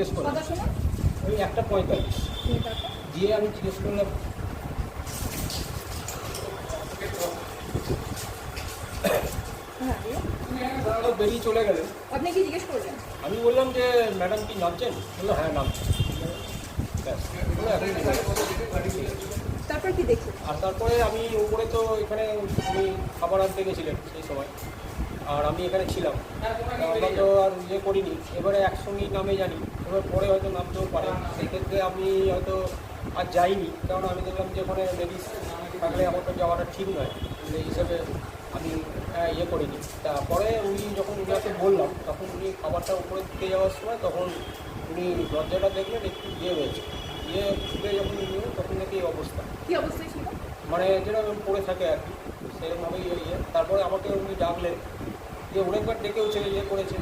জিজ্ঞেস করলাম ওই একটা পঁয়তাল্লিশ দিয়ে আমি জিজ্ঞেস করলাম হ্যাঁ বেরিয়ে চলে গেলেন আপনি কি জিজ্ঞেস করলেন? আমি বললাম যে ম্যাডাম কি নামছেন? বলল হ্যাঁ নামছেন আছে। তারপর কি দেখলেন? আর তারপরে আমি উপরে তো এখানে উনি খাবার আনতে গেছিলেন সেই সময়। আর আমি এখানে ছিলাম। তা আমরা তো আর ইয়ে করিনি। এবারে একসঙ্গেই নামে জানি। এবার পরে হয়তো নামতেও পারে। সেই ক্ষেত্রে আমি হয়তো আর যাইনি। কারণ আমি দেখলাম যে ওখানে লেডিস থাকলে আমার তো যাওয়াটা ঠিক নয়। সেই হিসেবে আমি ইয়ে করিনি। তারপরে উনি যখন উনাকে বললাম তখন উনি খাবারটা উপরে দিতে যাওয়ার সময় তখন উনি দরজাটা দেখলেন একটু ইয়ে হয়েছে। ইয়ে খুলে যখন নিয়ে তখন নাকি এই অবস্থা। কি অবস্থায় ছিল? মানে যেরকম পড়ে থাকে আর কি সেরকমভাবেই ইয়ে ইয়ে। তারপরে আমাকে উনি ডাকলেন। যে অনেকবার ডেকেওছে ইয়ে করেছে।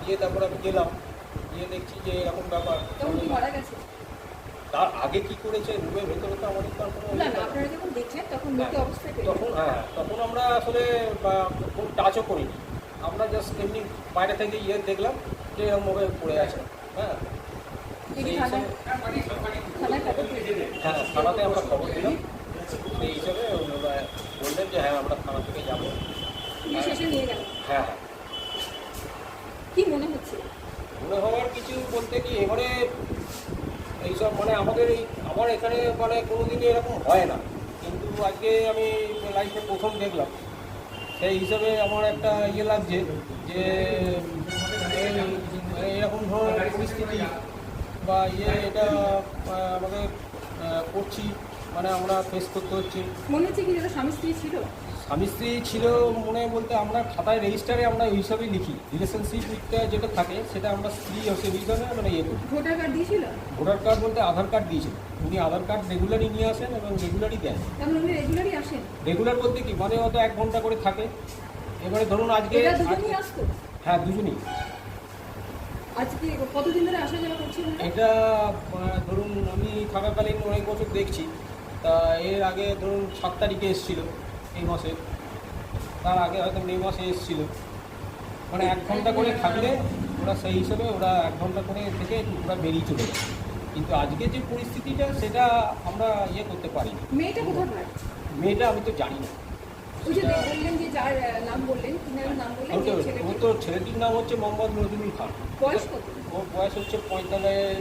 দিয়ে তারপরে আমি গেলাম। গিয়ে দেখছি যে এরকম ব্যাপার। তার আগে কি করেছে রুমের ভেতরে তো আমাদের তার কোনো না ইয়ে তখন পেলেন হ্যাঁ তখন আমরা আসলে খুব টাচও করিনি। আমরা জাস্ট এমনি বাইরে থেকে ইয়ে দেখলাম যে এরকমভাবে পড়ে আছে। হ্যাঁ। হ্যাঁ থানাতে আমরা খবর দিলাম সেই হিসেবে বললেন যে হ্যাঁ আমরা থানা থেকে যাব। হ্যাঁ হ্যাঁ। কি মনে হচ্ছে? মনে হওয়ার কিছু বলতে কি এবারে এইসব মানে আমাদের এই আমার এখানে মানে কোনো দিনই এরকম হয় না। কিন্তু আজকে আমি লাইফে প্রথম দেখলাম। সেই হিসাবে আমার একটা ইয়ে লাগছে যে এরকম ধরনের পরিস্থিতি বা ইয়ে এটা আমাদের করছি। মানে আমরা ফেস করতে হচ্ছে। মনে হচ্ছে কি যেটা স্বামী স্ত্রী ছিল? স্বামী স্ত্রী ছিল মনে বলতে আমরা খাতায় রেজিস্টারে আমরা ওই হিসাবেই লিখি। রিলেশনশিপ রিলেশনশিপটা যেটা থাকে সেটা আমরা স্ত্রী হিসেবে হিসাবে মানে ইয়ে করি। ভোটার কার্ড দিয়েছিল? ভোটার কার্ড বলতে আধার কার্ড দিয়েছিল উনি আধার কার্ড রেগুলারই নিয়ে আসেন এবং রেগুলারই দেন। রেগুলারই আসেন? রেগুলার বলতে কি মানে হয়তো এক ঘণ্টা করে থাকে। এবারে ধরুন আজকে এরা দুজনই আসতো? হ্যাঁ দুজনই। আজকে কতদিন ধরে আসা যাওয়া করছিল এটা ধরুন আমি থাকাকালীন অনেক বছর দেখছি। তা এর আগে ধরুন সাত তারিখে এসেছিল এই মাসে। তার আগে হয়তো মে মাসে এসেছিল। মানে এক ঘণ্টা করে থাকলে ওরা সেই হিসেবে ওরা এক ঘণ্টা করে থেকে ওরা বেরিয়ে চলে যায়। কিন্তু আজকে যে পরিস্থিতিটা সেটা আমরা ইয়ে করতে পারি মেয়েটা কোথায় মেয়েটা আমি তো জানি না। তো- তো ছেলেটির নাম হচ্ছে মোহাম্মদ নজরুল খান। বয়স কত? ওর বয়স হচ্ছে পঁয়তাল্লিশ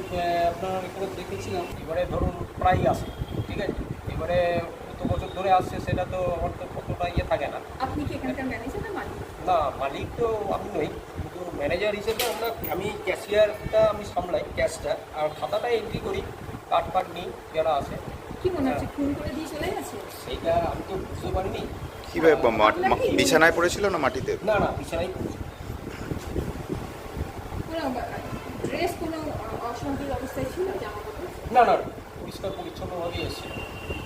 আপনার এখানে দেখেছিলাম এবারে ধরুন প্রায় আসে ঠিক আছে? এবারে কত বছর ধরে আসছে সেটা তো আমার তো কতটা ইয়ে থাকে না। আপনি কি এখানকার ম্যানেজার না মালিক? না মালিক তো আমি নই কিন্তু ম্যানেজার হিসেবে আমরা আমি ক্যাশিয়ারটা আমি সামলাই ক্যাশটা আর খাতাটা এন্ট্রি করি কার্ড ফার্ড নিই যারা আসে কি মনে হচ্ছে খুন করে দিয়ে চলে গেছে? সেইটা আমি তো বুঝতে পারিনি। কীভাবে বিছানায় পড়েছিল না মাটিতে? না না পড়েছি। ড্রেস কোনো অস্বাভাবিক অবস্থায় ছিল জামা কাপড়? না না পরিষ্কার পরিচ্ছন্নভাবেই এসেছিল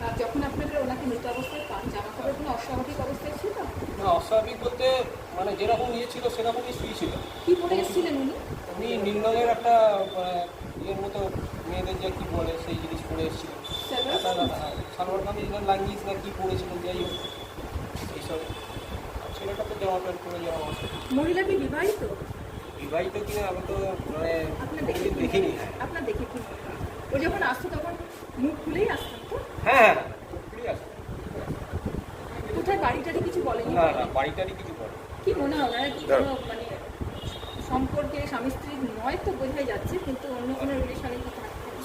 আর যখন আপনারা ওনাকে মৃত অবস্থায় পান জামা কাপড় কোনো অস্বাভাবিক অবস্থায় ছিল? না অস্বাভাবিক বলতে মানে যেরকম ইয়ে ছিল সেরকমই শুয়েছিল কি পরে এসেছিলেন উনি? উনি নীলনগের একটা আহ, ইয়ের মতো মেয়েদের যে কি বলে সেই জিনিস পরে এসেছিল। সালোয়ার সালোয়ার কামিজ না লাঙ্গিস না কি পরেছিল যাই হোক এইসব ছেলেটা তো জামা প্যান্ট পরে যাওয়া মহিলা কি বিবাহিত? বিবাহিত কিনা আমি তো মানে দেখিনি হ্যাঁ। আপনার দেখে কি মনে হয়? ও যখন আসতো তখন মুখ খুলেই আসতেন তো? হ্যাঁ হ্যাঁ কোথায় বাড়িটারি কিছু বলেনি? না না বাড়িটারই কিছু বলে কি মনে হয় ওনারা কি কোনো মানে সম্পর্কে স্বামী স্ত্রী নয় তো বোঝাই যাচ্ছে কিন্তু অন্য কোনো রিলেশনে কি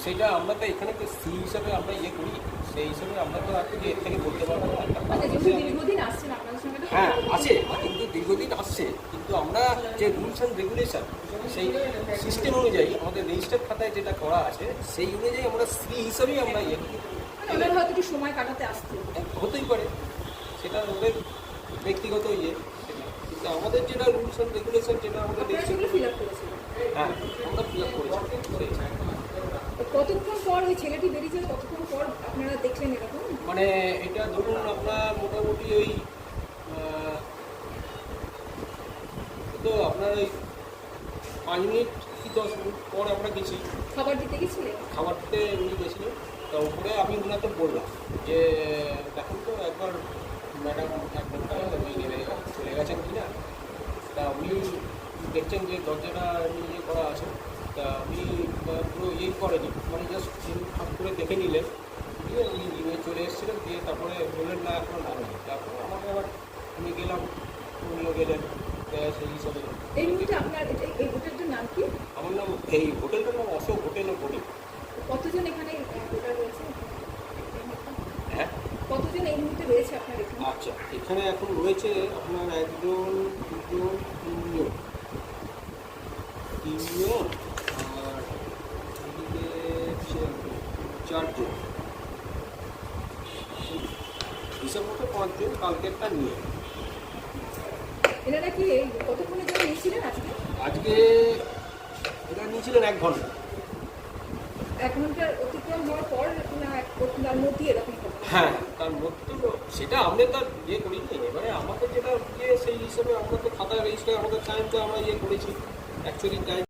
সেটা আমরা তো এখানে তো স্ত্রী হিসাবে আমরা ইয়ে করি সেই হিসাবে আমরা তো আর এর থেকে বলতে পারব না। আচ্ছা যেহেতু দীর্ঘদিন আসছেন আপনাদের সঙ্গে তো হ্যাঁ আছে বলতে হয়। কিন্তু দীর্ঘদিন কিন্তু আমরা যে রুলস অ্যান্ড রেগুলেশন সেই সিস্টেম অনুযায়ী আমাদের রেজিস্টার খাতায় যেটা করা আছে সেই অনুযায়ী আমরা স্ত্রী হিসাবেই আমরা ইয়ে করি। হয়তো একটু সময় কাটাতে আসতে হতেই পারে। সেটা ওদের ব্যক্তিগত ইয়ে। কিন্তু আমাদের যেটা রুলস অ্যান্ড রেগুলেশন যেটা আমাদের ফিল আপ করেছিলেন হ্যাঁ আমরা ফিল আপ করেছি। তো কতক্ষণ পর ওই ছেলেটি বেরিয়ে যায় কতক্ষণ পর আপনারা দেখলেন এরকম? মানে এটা ধরুন আমরা মোটামুটি ওই তো আপনার ওই পাঁচ মিনিট কি দশ মিনিট পর আমরা গেছি। খাবার দিতে গেছিলেন খাবার দিতে উনি গেছিলেন। তা উপরে আমি ওনাকে বললাম যে দেখুন তো একবার ম্যাডাম এক ঘণ্টা চলে গেছেন কি না? তা উনি দেখছেন যে দরজাটা ইয়ে করা আছে। তা উনি পুরো ইয়ে করেনি মানে জাস্ট হাত করে দেখে নিলেন। দিয়ে উনি চলে এসেছিলেন দিয়ে তারপরে বললেন না এখন ভালো তারপরে আমাকে আবার আমি গেলাম। উনিও গেলেন। সেই হিসাবে এই মুহূর্তে আপনার এই- হোটেলটার নাম কি? আমার নাম এই হোটেলটার নাম অশোক হোটেল বলি। কতজন এখানে হোটেল রয়েছে? হ্যাঁ? কতজন এই মুহূর্তে রয়েছে আপনার এখানে? আচ্ছা এখানে এখন রয়েছে আপনার একজন দুজন তিনজন। তিনজন আর এদিকে চারজন। মতো পাঁচজন কালকেরটা নিয়ে। এনারা কি এই কতক্ষণের জন্য নিয়েছিলেন আজকে? আজকে এটা নিয়েছিলেন এক ঘণ্টা। এক ঘণ্টার অতিক্রম হওয়ার পর তার মধ্যে এরকম হ্যাঁ তার মধ্যে তো সেটা আমরা তার ইয়ে করিনি। এবারে আমাদের যেটা ইয়ে সেই হিসেবে আমরা তো খাতা রেজিস্টার আমাদের টাইম তো আমরা ইয়ে করেছি। Actually time